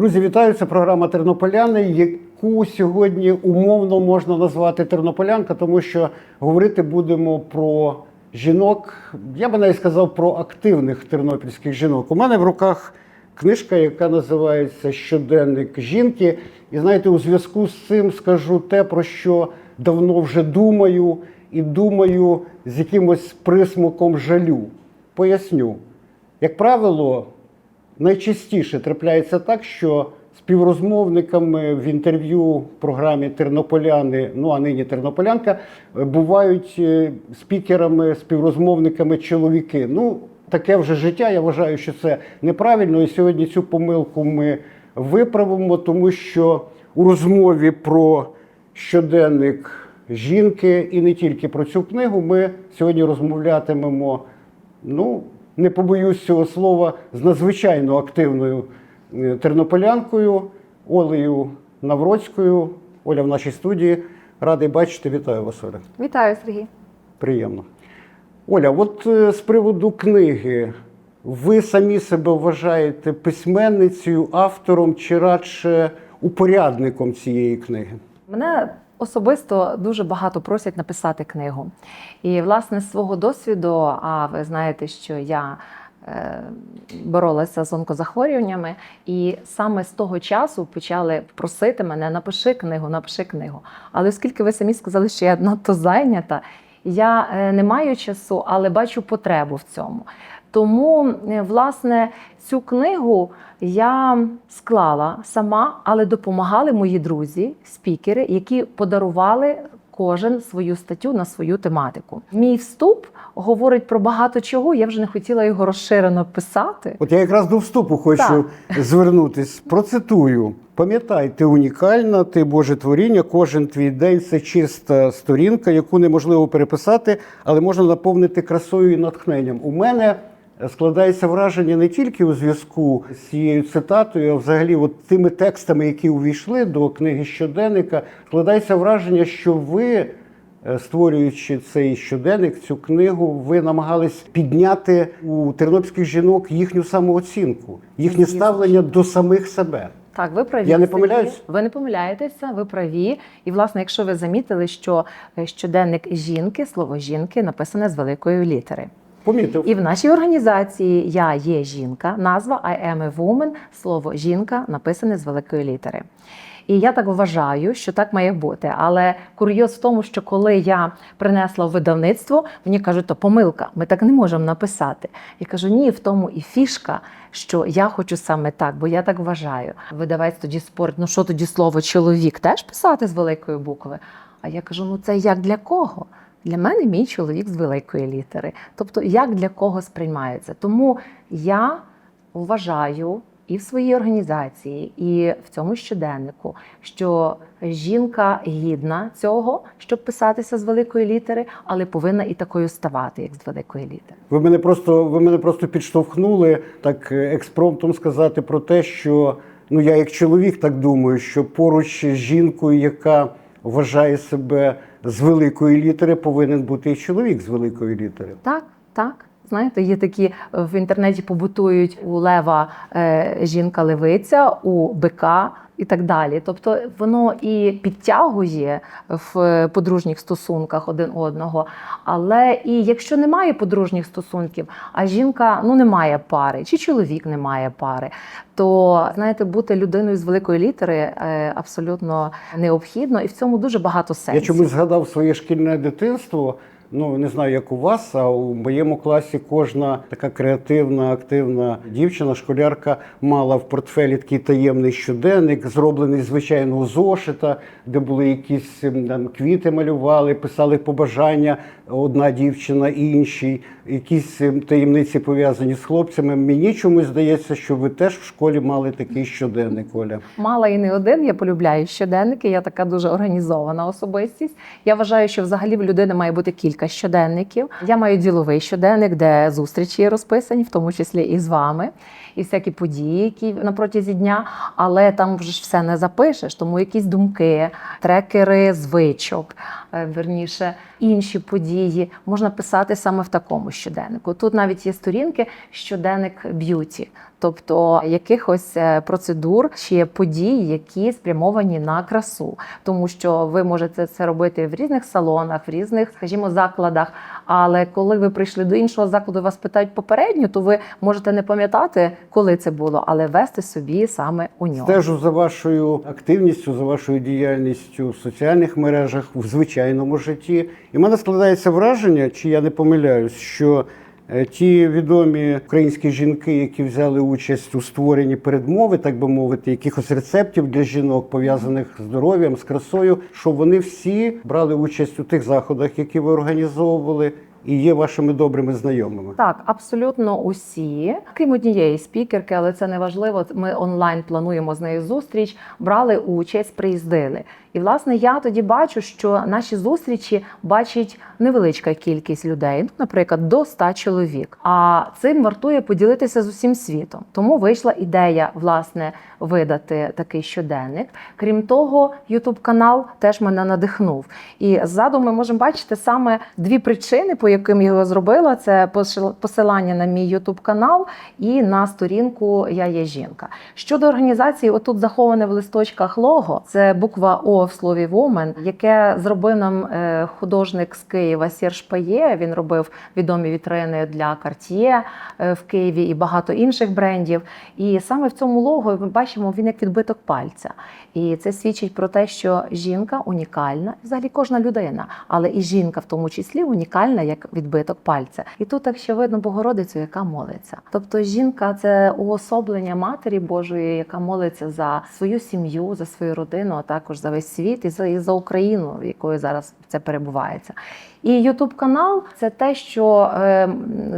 Друзі, вітаю! Це програма Тернополяни, яку сьогодні умовно можна назвати Тернополянка, тому що говорити будемо про жінок. Я би навіть сказав про активних тернопільських жінок. У мене в руках книжка, яка називається Щоденник жінки. І знаєте, у зв'язку з цим скажу те, про що давно вже думаю, і думаю з якимось присмаком жалю. Поясню. Як правило, найчастіше трапляється так, що співрозмовниками в інтерв'ю в програмі Тернополяни, ну а нині Тернополянка, бувають е, спікерами, співрозмовниками чоловіки. Ну, таке вже життя. Я вважаю, що це неправильно. І сьогодні цю помилку ми виправимо, тому що у розмові про щоденник жінки і не тільки про цю книгу ми сьогодні розмовлятимемо. Ну, не побоюсь цього слова, з надзвичайно активною е, тернополянкою Олею Навроцькою. Оля в нашій студії. Радий бачити. Вітаю вас, Оля. Вітаю, Сергій. Приємно. Оля, от е, з приводу книги. Ви самі себе вважаєте письменницею, автором чи радше упорядником цієї книги? Мене особисто дуже багато просять написати книгу. І, власне, з свого досвіду, а ви знаєте, що я е, боролася з онкозахворюваннями, і саме з того часу почали просити мене напиши книгу, напиши книгу. Але оскільки ви самі сказали, що я надто зайнята, я е, не маю часу, але бачу потребу в цьому. Тому, е, власне, цю книгу я склала сама, але допомагали мої друзі, спікери, які подарували кожен свою статтю на свою тематику. Мій вступ говорить про багато чого. Я вже не хотіла його розширено писати. От я якраз до вступу хочу звернутись. Процитую: пам'ятай, ти унікальна, ти Боже творіння, кожен твій день це чиста сторінка, яку неможливо переписати, але можна наповнити красою і натхненням. У мене складається враження не тільки у зв'язку з цією цитатою, а взагалі от тими текстами, які увійшли до книги щоденника, складається враження, що ви. Е, Створюючи цей щоденник, цю книгу, ви намагались підняти у тернопільських жінок їхню самооцінку, їхнє ставлення до самих себе. Так, ви праві. Я не помиляюсь? Ви не помиляєтеся, ви праві. І, власне, якщо ви замітили, що е, щоденник жінки, слово жінки написане з великої літери. Помітив. І в нашій організації Я є жінка, назва I am a woman, слово жінка написане з великої літери. І я так вважаю, що так має бути. Але курйоз в тому, що коли я принесла видавництво, мені кажуть, то помилка, ми так не можемо написати. Я кажу, ні, в тому і фішка, що я хочу саме так, бо я так вважаю. Видавець тоді спорить, ну що тоді слово чоловік теж писати з великої букви? А я кажу: ну це як для кого? Для мене мій чоловік з великої літери. Тобто, як для кого сприймається. Тому я вважаю і в своїй організації, і в цьому щоденнику, що жінка гідна цього, щоб писатися з великої літери, але повинна і такою ставати, як з великої літери. Ви мене просто ви мене просто підштовхнули так е, експромтом сказати про те, що ну я як чоловік так думаю, що поруч з жінкою, яка вважає себе з великої літери, повинен бути і чоловік з великої літери. Так, так. Знаєте, є такі е, в інтернеті побутують у лева е, жінка-левиця, у бика і так далі. Тобто воно і підтягує в подружніх стосунках один одного. Але і якщо немає подружніх стосунків, а жінка ну не має пари, чи чоловік не має пари, то знаєте, бути людиною з великої літери е, абсолютно необхідно, і в цьому дуже багато сенсів. Я чомусь згадав своє шкільне дитинство. Ну не знаю, як у вас, а у моєму класі кожна така креативна, активна дівчина, школярка мала в портфелі такий таємний щоденник, зроблений звичайного зошита, де були якісь ем, там квіти малювали, писали побажання одна дівчина іншій, якісь ем, таємниці пов'язані з хлопцями. Мені чомусь здається, що ви теж в школі мали такий щоденник, Оля. Мала і не один. Я полюбляю щоденники. Я така дуже організована особистість. Я вважаю, що взагалі в людини має бути кілька щоденників. Я маю діловий щоденник, де зустрічі розписані, в тому числі і з вами, і всякі події, які на протязі дня. Але там вже ж все не запишеш, тому якісь думки, трекери звичок. е, верніше інші події можна писати саме в такому щоденнику. Тут навіть є сторінки щоденник б'юті, тобто якихось е, процедур чи подій, які спрямовані на красу, тому що ви можете це робити в різних салонах, в різних, скажімо, закладах. Але коли ви прийшли до іншого закладу, вас питають попередньо, то ви можете не пам'ятати, коли це було, але вести собі саме у ньому. Стежу за вашою активністю, за вашою діяльністю в соціальних мережах, в звичайному житті. І в мене складається враження, чи я не помиляюсь, що е, ті відомі українські жінки, які взяли участь у створенні передмови, так би мовити, якихось рецептів для жінок, пов'язаних з здоров'ям, з красою, що вони всі брали участь у тих заходах, які ви організовували, і є вашими добрими знайомими. Так, абсолютно усі, крім однієї спікерки, але це не важливо. Ми онлайн плануємо з нею зустріч, брали участь, приїздили. І власне я тоді бачу, що наші зустрічі бачить невеличка кількість людей, ну, наприклад, до 100 чоловік. А цим вартує поділитися з усім світом. Тому вийшла ідея власне видати такий щоденник. Крім того, Ютуб канал теж мене надихнув. І ззаду ми можемо бачити саме дві причини, по яким його зробила: це посил- посилання на мій Ютуб канал і на сторінку Я є жінка. Щодо організації, отут заховане в листочках лого. Це буква О в слові Вомен, яке зробив нам е, художник з Києва Серж Пає. Він робив відомі вітрини для Cartier е, в Києві і багато інших брендів. І саме в цьому лого ми бачимо він як відбиток пальця. І це свідчить про те, що жінка унікальна, взагалі кожна людина, але і жінка в тому числі унікальна як відбиток пальця. І тут ще видно Богородицю, яка молиться. Тобто жінка це уособлення Матері Божої, яка молиться за свою сім'ю, за свою родину, а також за весь світ і за, і за Україну, в якої зараз це перебувається. І Ютуб канал це те, що е,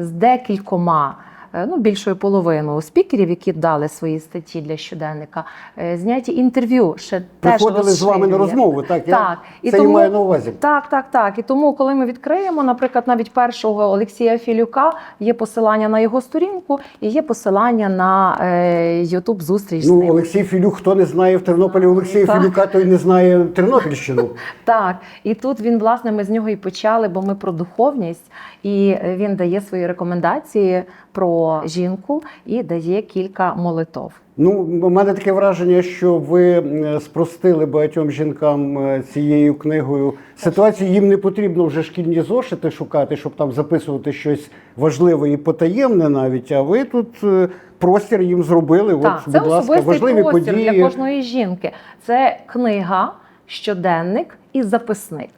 з декількома. Е, Ну, більшою половиною спікерів, які дали свої статті для щоденника, е, зняті інтерв'ю ще теж Приходили з вами на розмову, так? Я Так, і це тому- і маю на увазі. Так, так, так. І тому, коли ми відкриємо, наприклад, навіть першого Олексія Філюка, є посилання на його сторінку і є посилання на е, Ютуб зустріч з Ну, ним. Олексій Філюк, хто не знає в Тернополі Олексія Так. Філюка, той не знає Тернопільщину. Так, і тут він, власне, ми з нього і почали, бо ми про духовність, і він дає свої рекомендації про жінку і дає кілька молитов. Ну, у мене таке враження, що ви е, спростили багатьом жінкам е, цією книгою ситуацію. Їм не потрібно вже шкільні зошити шукати, щоб там записувати щось важливе і потаємне навіть. А ви тут е, простір їм зробили. Так, От, це будь ласка, важливі простір події. для кожної жінки. Це книга, щоденник і записник.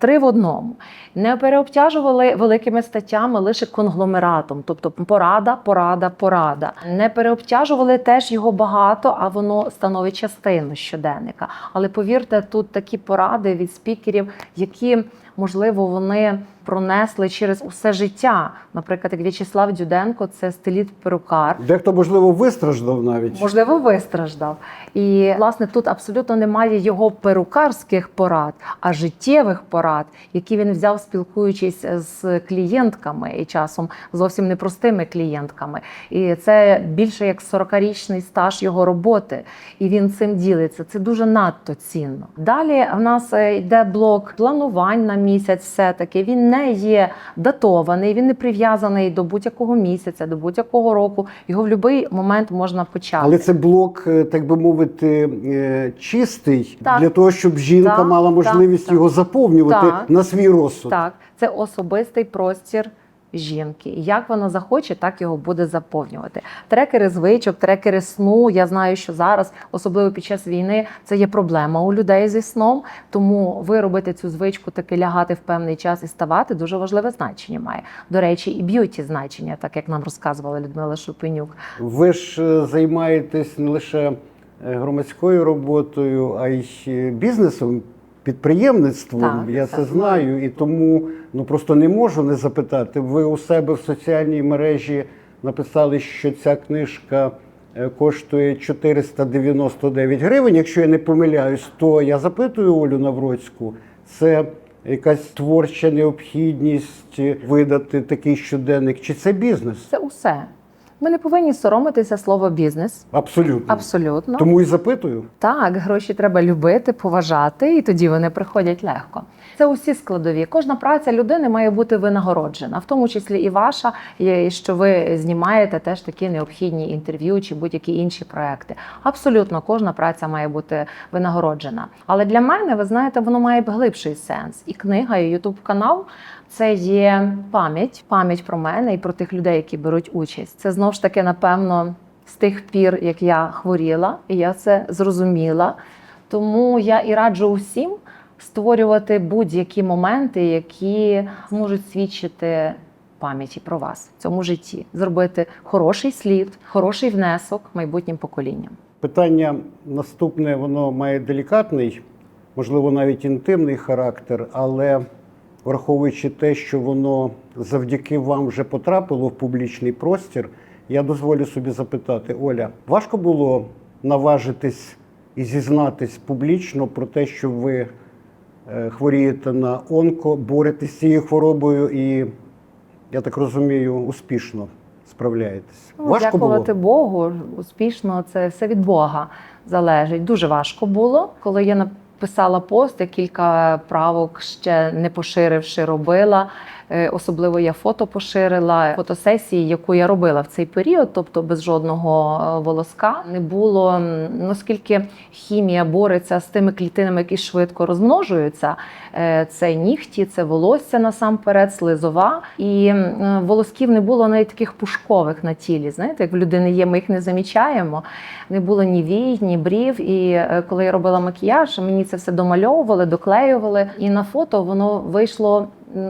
Три в одному. Не переобтяжували великими статтями лише конгломератом, тобто порада, порада, порада. Не переобтяжували теж його багато, а воно становить частину щоденника. Але повірте, тут такі поради від спікерів, які можливо вони пронесли через усе життя. Наприклад, як В'ячеслав Дюденко, це стиліт перукар. Дехто, можливо, вистраждав навіть. Можливо, вистраждав. І власне тут абсолютно немає його перукарських порад, а життєвих порад, які він взяв, спілкуючись з клієнтками і часом зовсім непростими клієнтками. І це більше як 40-річний стаж його роботи, і він цим ділиться. Це дуже надто цінно. Далі в нас е, йде блок планувань на місяць. Все таки він не є датований, він не прив'язаний до будь-якого місяця, до будь-якого року. Його в будь-який момент можна почати. Але це блок, е, так би мовити, е, чистий Так. для того, щоб жінка Так, мала можливість так. його заповнювати Так. на свій розсуд. Так, це особистий простір жінки. Як вона захоче, так його буде заповнювати. Трекери звичок, трекери сну. Я знаю, що зараз, особливо під час війни, це є проблема у людей зі сном. Тому виробити цю звичку, таки лягати в певний час і ставати дуже важливе значення має. До речі, і б'юті значення, так як нам розказувала Людмила Шупенюк. Ви ж е, займаєтесь не лише е, громадською роботою, а й бізнесом, підприємництвом. Так, Я так. це знаю, і тому ну просто не можу не запитати. Ви у себе в соціальній мережі написали, що ця книжка. е, Коштує 499 гривень. Якщо я не помиляюсь, то я запитую Олю Навроцьку, це якась творча необхідність видати такий щоденник, чи це бізнес? Це усе. Ми не повинні соромитися слова бізнес. Абсолютно. Абсолютно. Тому і запитую. Так, гроші треба любити, поважати, і тоді вони приходять легко. Це усі складові. Кожна праця людини має бути винагороджена, в тому числі і ваша, і що ви знімаєте теж такі необхідні інтерв'ю чи будь-які інші проекти. Абсолютно кожна праця має бути винагороджена. Але для мене, ви знаєте, воно має глибший сенс. І книга, і Ютуб канал це є пам'ять, пам'ять про мене і про тих людей, які беруть участь. Це знову ж таки, напевно, з тих пір, як я хворіла, і я це зрозуміла. Тому я і раджу усім створювати будь-які моменти, які зможуть свідчити пам'яті про вас в цьому житті, зробити хороший слід, хороший внесок майбутнім поколінням. Питання наступне, воно має делікатний, можливо, навіть інтимний характер, але враховуючи те, що воно завдяки вам вже потрапило в публічний простір, я дозволю собі запитати: Оля, важко було наважитись і зізнатись публічно про те, що ви е, хворієте на онко, боретесь з цією хворобою і, я так розумію, успішно справляєтесь. Ну, важко дякувати було? Богу, успішно це все від Бога залежить. Дуже важко було, коли я написала пост, я кілька правок ще не поширивши, робила. Е, Особливо я фото поширила фотосесії, яку я робила в цей період, тобто без жодного е, волоска. Не було наскільки хімія бореться з тими клітинами, які швидко розмножуються. Е, Це нігті, це волосся насамперед, слизова. І волосків не було навіть таких пушкових на тілі. Знаєте, як в людини є, ми їх не замічаємо. Не було ні вій, ні брів. І коли я робила макіяж, мені це все домальовували, доклеювали. І на фото воно вийшло.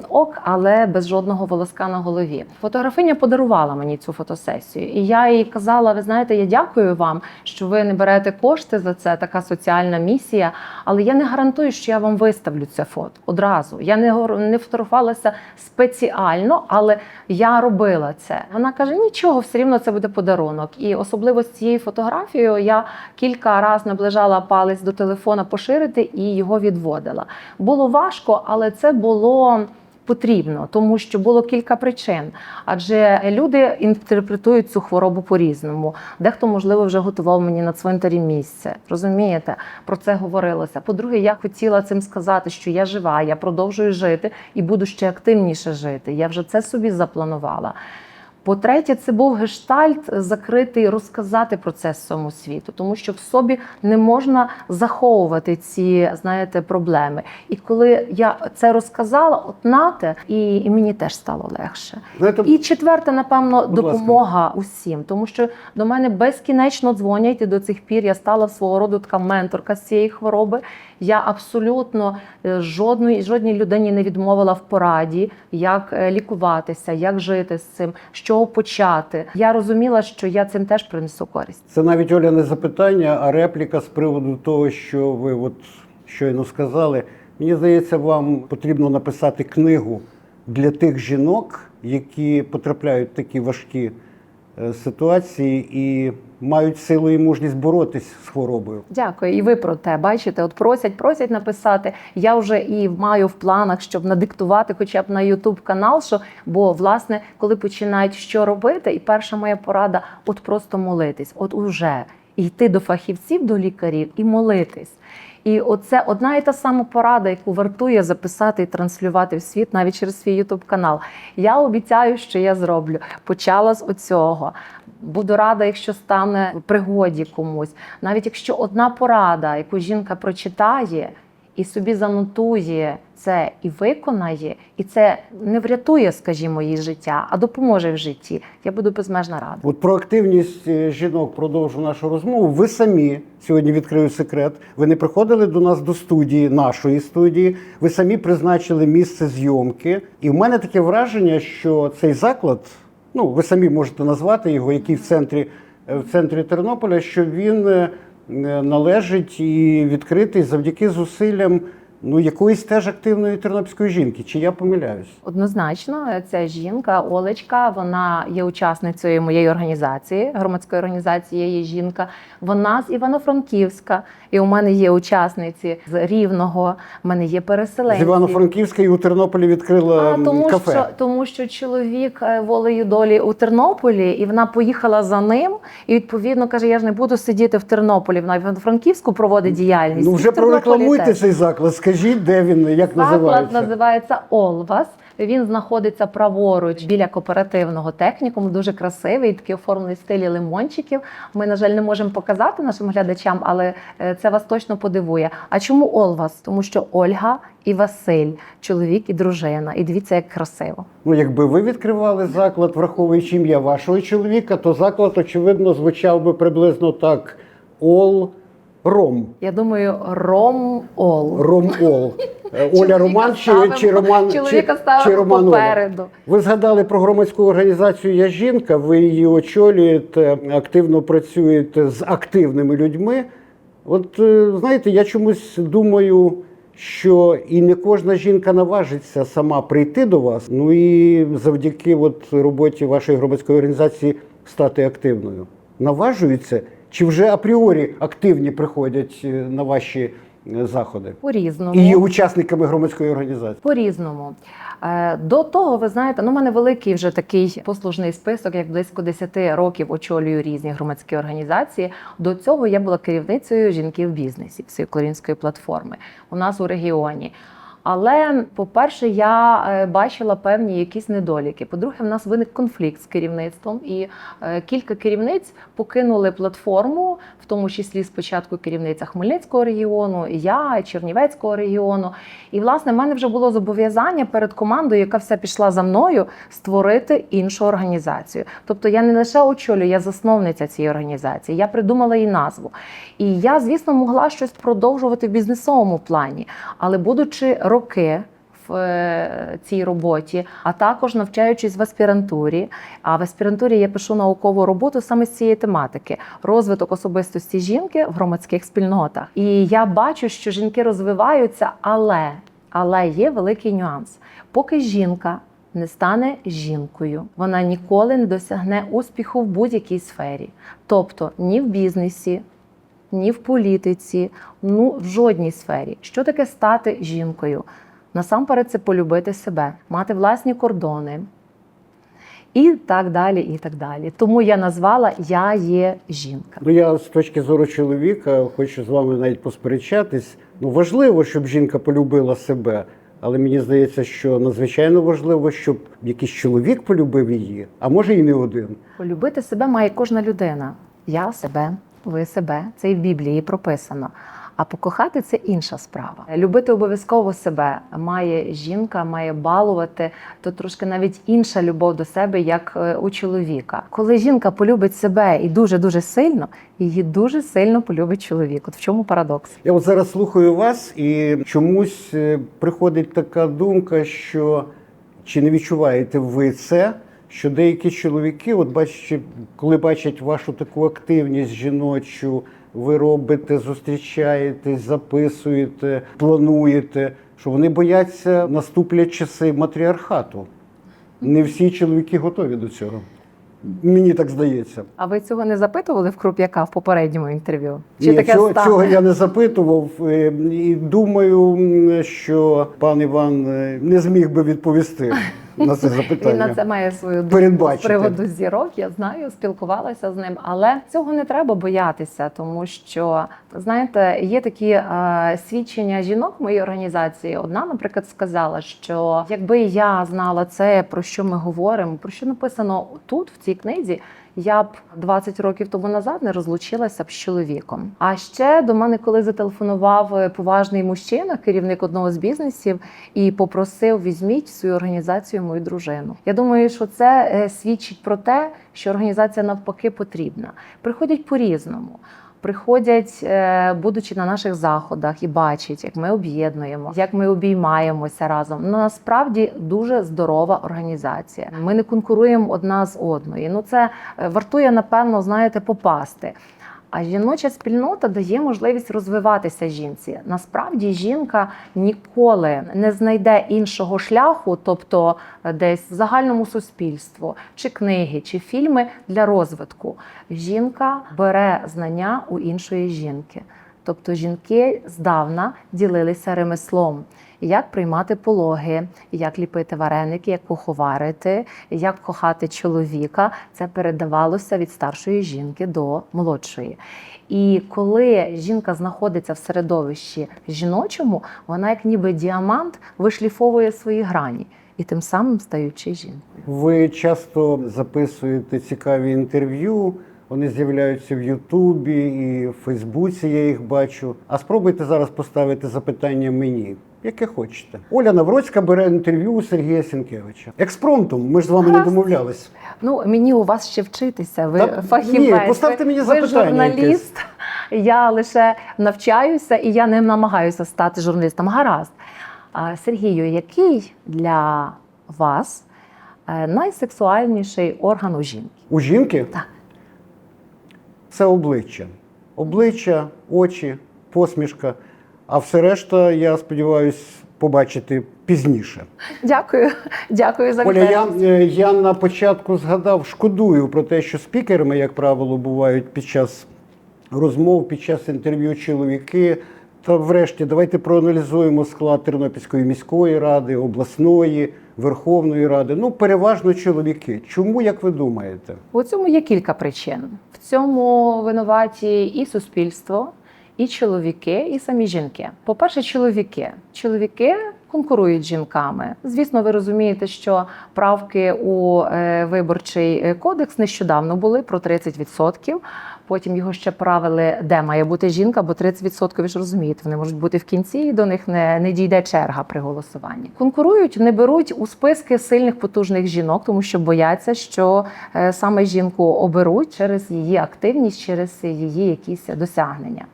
Ок, але без жодного волоска на голові. Фотографиня подарувала мені цю фотосесію, і я їй казала: ви знаєте, я дякую вам, що ви не берете кошти за це, така соціальна місія. Але я не гарантую, що я вам виставлю це фото одразу. Я не не фотографувалася спеціально, але я робила це. Вона каже: нічого, все рівно це буде подарунок. І особливо з цією фотографією я кілька разів наближала палець до телефона поширити і його відводила. Було важко, але це було. Потрібно, тому що було кілька причин. Адже люди інтерпретують цю хворобу по-різному. Дехто, можливо, вже готував мені на цвинтарі місце. Розумієте? Про це говорилося. По-друге, я хотіла цим сказати, що я жива, я продовжую жити і буду ще активніше жити. Я вже це собі запланувала. По-третє, це був гештальт закритий розказати про це всьому світу, тому що в собі не можна заховувати ці, знаєте, проблеми. І коли я це розказала, от нате, і, і мені теж стало легше. Знаєте, І четверте, напевно, Будь ласка. допомога усім, тому що до мене безкінечно дзвонять і до цих пір я стала свого роду така менторка з цієї хвороби. Я абсолютно е, жодної жодній людині не відмовила в пораді, як е, лікуватися, як жити з цим, з чого почати. Я розуміла, що я цим теж принесу користь. Це навіть Оля не запитання, а репліка з приводу того, що ви от щойно сказали. Мені здається, вам потрібно написати книгу для тих жінок, які потрапляють в такі важкі е, ситуації і мають силу і мужність боротись з хворобою. Дякую, і ви про те бачите. От просять, просять написати. Я вже і маю в планах, щоб надиктувати, хоча б на Ютуб канал. Що бо власне, коли починають що робити, і перша моя порада от просто молитись, от уже йти до фахівців, до лікарів і молитись. І оце одна і та сама порада, яку вартує записати і транслювати в світ навіть через свій Ютуб канал. Я обіцяю, що я зроблю. Почала з оцього. Буду рада, якщо стане в пригоді комусь. Навіть якщо одна порада, яку жінка прочитає і собі занотує це і виконає, і це не врятує, скажімо, її життя, а допоможе в житті. Я буду безмежно рада. От про активність е, жінок продовжу нашу розмову. Ви самі сьогодні відкрию секрет. Ви не приходили до нас до студії, нашої студії. Ви самі призначили місце зйомки. І в мене таке враження, що цей заклад, ну ви самі можете назвати його, який в центрі, е, в центрі Тернополя, що він е, належить і відкритий завдяки зусиллям ну якоїсь теж активної тернопільської жінки. Чи я помиляюсь? Однозначно, ця жінка Олечка, вона є учасницею моєї організації, громадської організації «Я є жінка. Вона з Івано-Франківська, і у мене є учасниці з Рівного. У мене є З переселенці. Івано-Франківська і у Тернополі відкрила А, тому, кафе. що тому, що чоловік е, волею долі у Тернополі, і вона поїхала за ним. І відповідно каже: я ж не буду сидіти в Тернополі. Вона в Франківську проводить діяльність. Ну вже прорекламуйте цей заклад. Скажіть, де він, як Заклад називається? називається Олвас. Він знаходиться праворуч біля кооперативного технікуму. Дуже красивий, такий оформлений в стилі лимончиків. Ми, на жаль, не можемо показати нашим глядачам, але е, це вас точно подивує. А чому Олвас? Тому що Ольга і Василь, чоловік і дружина. І дивіться, як красиво. Ну, якби ви відкривали заклад, враховуючи ім'я вашого чоловіка, то заклад, очевидно, звучав би приблизно так: Ол Ром. Я думаю, Ром Ол. Ром Ол. Е, Оля Роман чи, чи Роман чоловіка чи Роман Оля? попереду. Ви згадали про громадську організацію Я жінка. Ви її очолюєте, активно працюєте з активними людьми. От е, знаєте, я чомусь думаю, що і не кожна жінка наважиться сама прийти до вас. Ну і завдяки от роботі вашої громадської організації стати активною. Наважуються чи вже апріорі активні приходять е, на ваші е, заходи По-різному. і є учасниками громадської організації? По-різному. Е, До того, ви знаєте, ну, у мене великий вже такий послужний список, як близько 10 років очолюю різні громадські організації. До цього я була керівницею жінки в бізнесі всеукраїнської платформи у нас у регіоні. Але, по-перше, я е, бачила певні якісь недоліки. По-друге, в нас виник конфлікт з керівництвом, і е, кілька керівниць покинули платформу, в тому числі спочатку керівниця Хмельницького регіону, я, Чернівецького регіону. І власне в мене вже було зобов'язання перед командою, яка вся пішла за мною, створити іншу організацію. Тобто я не лише очолюю, я засновниця цієї організації. Я придумала її назву. І я, звісно, могла щось продовжувати в бізнесовому плані, але будучи роки. Е, цій роботі, а також навчаючись в аспірантурі. А в аспірантурі я пишу наукову роботу саме з цієї тематики: розвиток особистості жінки в громадських спільнотах. І я бачу, що жінки розвиваються, але, але є великий нюанс. Поки жінка не стане жінкою, вона ніколи не досягне успіху в будь-якій сфері, тобто ні в бізнесі, ні в політиці, ну в жодній сфері. Що таке стати жінкою? Насамперед, це полюбити себе, мати власні кордони. І так далі, і так далі. Тому я назвала Я є жінка. Ну, я з точки зору чоловіка хочу з вами навіть посперечатись. Ну, важливо, щоб жінка полюбила себе, але мені здається, що надзвичайно важливо, щоб якийсь чоловік полюбив її, а може і не один. Полюбити себе має кожна людина. Я себе, ви себе. Це і в Біблії прописано. А покохати це інша справа. Любити обов'язково себе має жінка, має балувати. То трошки навіть інша любов до себе, як е, у чоловіка. Коли жінка полюбить себе і дуже дуже сильно, її дуже сильно полюбить чоловік. От в чому парадокс? Я от зараз слухаю вас, і чомусь е, приходить така думка, що чи не відчуваєте ви це? Що деякі чоловіки, от бачите, коли бачать вашу таку активність жіночу, ви робите, зустрічаєтесь, записуєте, плануєте, що вони бояться наступлять часи матріархату. Не всі чоловіки готові до цього. Мені так здається. А ви цього не запитували в Круп'яка в попередньому інтерв'ю? Чи Ні, таке цього, стане? цього я не запитував. е, І думаю, що пан Іван е, не зміг би відповісти на це Він на це має свою думку з приводу зірок. Я знаю, спілкувалася з ним, але цього не треба боятися, тому що знаєте, є такі е, свідчення жінок в моїй організації. Одна, наприклад, сказала, що якби я знала це, про що ми говоримо, про що написано тут, в цій книзі. Я б 20 років тому назад не розлучилася б з чоловіком. А ще до мене, коли зателефонував е, поважний мужчина, керівник одного з бізнесів, і попросив візьміть в свою організацію мою дружину. Я думаю, що це е, свідчить про те, що організація навпаки потрібна. Приходять по-різному. Приходять, е, будучи на наших заходах, і бачать, як ми об'єднуємо, як ми обіймаємося разом. Ну насправді дуже здорова організація. Ми не конкуруємо одна з одної. Ну це е, вартує напевно, знаєте, попасти. А жіноча спільнота дає можливість розвиватися жінці. Насправді жінка ніколи не знайде іншого шляху, тобто е, десь в загальному суспільству, чи книги, чи фільми для розвитку. Жінка бере знання у іншої жінки. Тобто жінки здавна ділилися ремеслом, як приймати пологи, як ліпити вареники, як куховарити, як кохати чоловіка. Це передавалося від старшої жінки до молодшої. І коли жінка знаходиться в середовищі жіночому, вона, як ніби діамант, вишліфовує свої грані і тим самим стаючи жінкою. Ви часто записуєте цікаві інтерв'ю. Вони з'являються в Ютубі і в Фейсбуці. Я їх бачу. А спробуйте зараз поставити запитання мені, яке хочете. Оля Навроцька бере інтерв'ю у Сергія Сінкевича. Експромтом. Ми ж з вами не домовлялись. Ну мені у вас ще вчитися. Ви Та- фахівець. ні, поставте мені ви запитання журналіст. Я лише навчаюся і я не намагаюся стати журналістом. Гаразд. Сергію, який для вас е, найсексуальніший орган у жінки? У жінки Так. це обличчя. Обличчя, очі, посмішка. А все решта, я сподіваюся, побачити пізніше. Дякую, дякую за Оля, я, е, я на початку згадав, шкодую про те, що спікерами, як правило, бувають під час розмов, під час інтерв'ю чоловіки. Та врешті, давайте проаналізуємо склад Тернопільської міської ради, обласної, Верховної Ради. Ну, переважно чоловіки. Чому, як ви думаєте? У цьому є кілька причин. В цьому винуваті і суспільство, і чоловіки, і самі жінки. По-перше, чоловіки. Чоловіки конкурують з жінками. Звісно, ви розумієте, що правки у е, виборчий е, кодекс нещодавно були про 30%. Потім його ще правили, де має бути жінка, бо 30% ви ж розумієте, вони можуть бути в кінці, і до них не, не дійде черга при голосуванні. Конкурують, не беруть у списки сильних потужних жінок, тому що бояться, що е, саме жінку оберуть через її активність, через її якісь досягнення.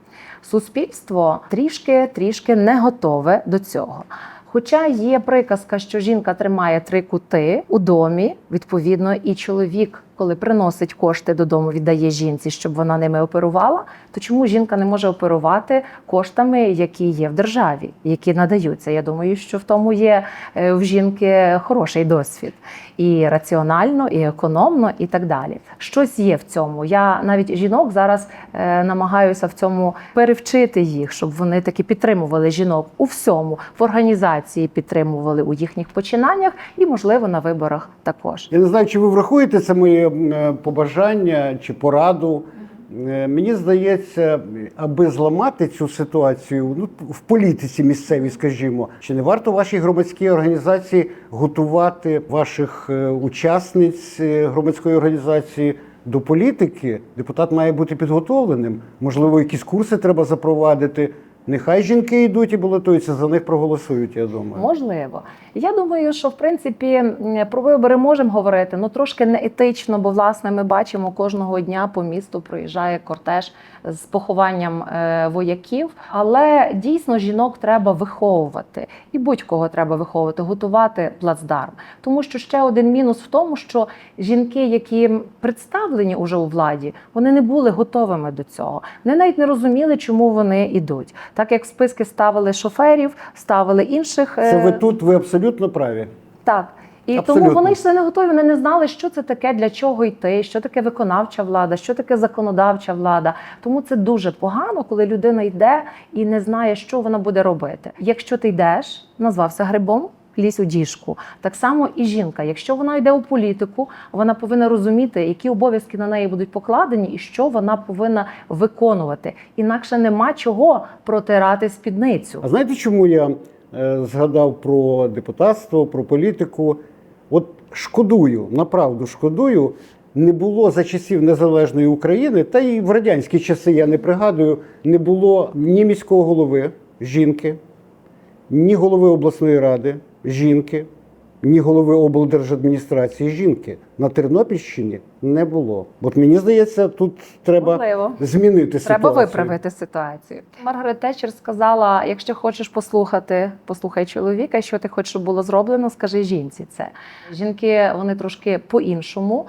Суспільство трішки трішки не готове до цього. Хоча є приказка, що жінка тримає три кути у домі, відповідно, і чоловік, коли приносить кошти додому, віддає жінці, щоб вона ними оперувала. То чому жінка не може оперувати коштами, які є в державі, які надаються? Я думаю, що в тому є е, в жінки хороший досвід і раціонально, і економно, і так далі. Щось є в цьому. Я навіть жінок зараз е, намагаюся в цьому перевчити їх, щоб вони таки підтримували жінок у всьому, в організації підтримували у їхніх починаннях і, можливо, на виборах також. Я не знаю, чи ви врахуєте це моє е, побажання чи пораду. Е, Мені здається, аби зламати цю ситуацію, ну в політиці місцевій, скажімо, чи не варто вашій громадській організації готувати ваших е, учасниць громадської організації до політики? Депутат має бути підготовленим. Можливо, якісь курси треба запровадити. Нехай жінки йдуть і балотуються, за них проголосують. Я думаю. Можливо, я думаю, що в принципі про вибори можемо говорити, ну трошки неетично, бо власне ми бачимо кожного дня по місту проїжджає кортеж з похованням е, вояків. Але дійсно жінок треба виховувати, і будь-кого треба виховувати, готувати плацдарм. Тому що ще один мінус в тому, що жінки, які представлені уже у владі, вони не були готовими до цього. Вони навіть не розуміли, чому вони йдуть. Так як в списки ставили шоферів, ставили інших. Це е, ви тут, ви абсолютно праві. так. І Абсолютно. тому вони йшли не готові, вони не знали, що це таке, для чого йти, що таке виконавча влада, що таке законодавча влада. Тому це дуже погано, коли людина йде і не знає, що вона буде робити. Якщо ти йдеш, назвався грибом. Лізь у діжку. Так само і жінка. Якщо вона йде у політику, вона повинна розуміти, які обов'язки на неї будуть покладені, і що вона повинна виконувати. Інакше нема чого протирати спідницю. А знаєте, чому я е, згадав про депутатство, про політику? От шкодую, направду шкодую. Не було за часів незалежної України, та й в радянські часи я не пригадую, не було ні міського голови жінки, ні голови обласної ради жінки, ні голови облдержадміністрації жінки. на Тернопільщині не було. От мені здається, тут треба Можливо. змінити Треба ситуацію. виправити ситуацію. Маргарет Тетчер сказала: якщо хочеш послухати, послухай чоловіка, що ти хочеш, щоб було зроблено, скажи жінці це. Жінки вони трошки по-іншому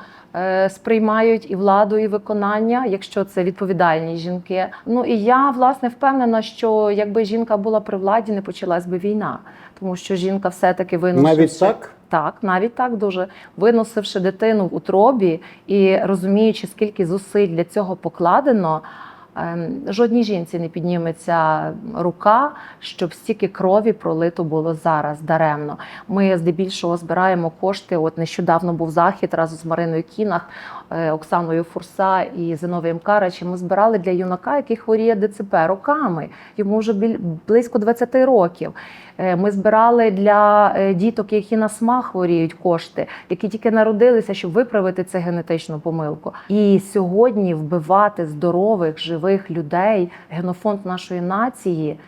сприймають і владу, і виконання, якщо це відповідальні жінки. Ну і я власне впевнена, що якби жінка була при владі, не почалась би війна, тому що жінка все-таки виносивши... Навіть так? Так, навіть так дуже виносивши дитину в утробі і розуміючи, скільки зусиль для цього покладено. Ем, Жодній жінці не підніметься рука, щоб стільки крові пролито було зараз даремно. Ми здебільшого збираємо кошти. От нещодавно був захід разом з Мариною Кінах, е, Оксаною Фурса і Зиновієм Карачем. Ми збирали для юнака, який хворіє ДЦП роками. Йому вже біль- близько 20 років. Е, Ми збирали для е, діток, які на СМА хворіють кошти, які тільки народилися, щоб виправити цю генетичну помилку. І сьогодні вбивати здорових, живих людей, генофонд нашої нації.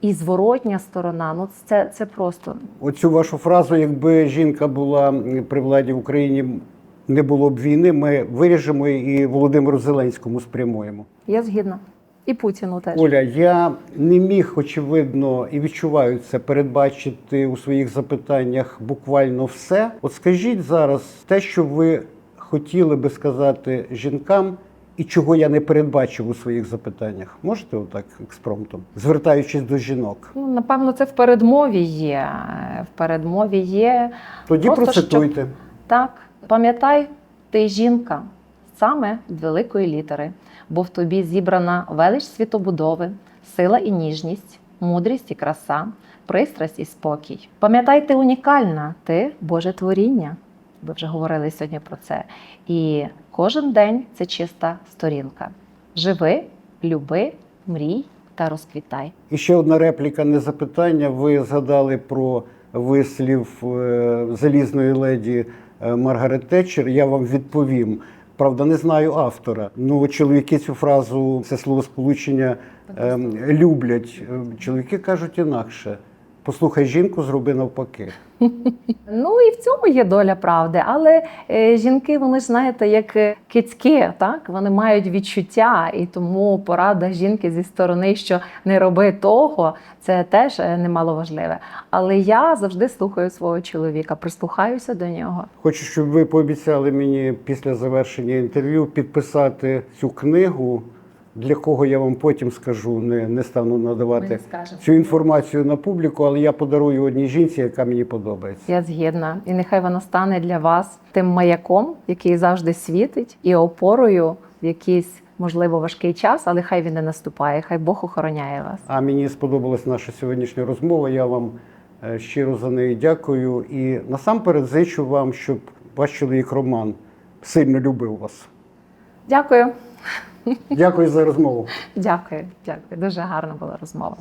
І зворотня сторона, ну це, це просто Оцю вашу фразу, якби жінка була при владі в Україні, не було б війни, ми виріжемо і Володимиру Зеленському спрямуємо. я згідна. І Путіну теж. Оля, я не міг, очевидно, і відчуваю це передбачити у своїх запитаннях буквально все. От скажіть зараз те, що ви хотіли би сказати жінкам, і чого я не передбачив у своїх запитаннях. Можете отак експромтом, звертаючись до жінок? Ну, напевно, це в передмові є. В передмові є. Тоді Просто процитуйте. Так, пам'ятай, ти жінка саме від великої літери, бо в тобі зібрана велич світобудови, сила і ніжність, мудрість і краса, пристрасть і спокій. Пам'ятай, ти унікальна, ти Боже творіння. Ви вже говорили сьогодні про це. І кожен день це чиста сторінка. Живи, люби, мрій та розквітай. І ще одна репліка, не запитання. Ви згадали про вислів е, залізної леді е, Маргарет Тетчер. Я вам відповім. Правда, не знаю автора. Ну, чоловіки цю фразу, це словосполучення е, люблять. Е, Чоловіки кажуть інакше. Послухай жінку, зроби навпаки. Ну і в цьому є доля правди. Але е, жінки, вони ж знаєте, як е, кицьки, так вони мають відчуття, і тому порада жінки зі сторони, що не роби того, це теж е, немало важливе. Але я завжди слухаю свого чоловіка, прислухаюся до нього. Хочу, щоб ви пообіцяли мені після завершення інтерв'ю підписати цю книгу. Для кого я вам потім скажу, не, не стану надавати скажемо. цю інформацію на публіку, але я подарую одній жінці, яка мені подобається. Я згідна, і нехай вона стане для вас тим маяком, який завжди світить, і опорою в якийсь можливо важкий час, але хай він не наступає. Хай Бог охороняє вас. А мені сподобалась наша сьогоднішня розмова. Я вам е, щиро за неї дякую. І насамперед зичу вам, щоб ваш чоловік Роман сильно любив вас. Дякую. Дякую за розмову. Дякую, дякую. Дуже гарна була розмова.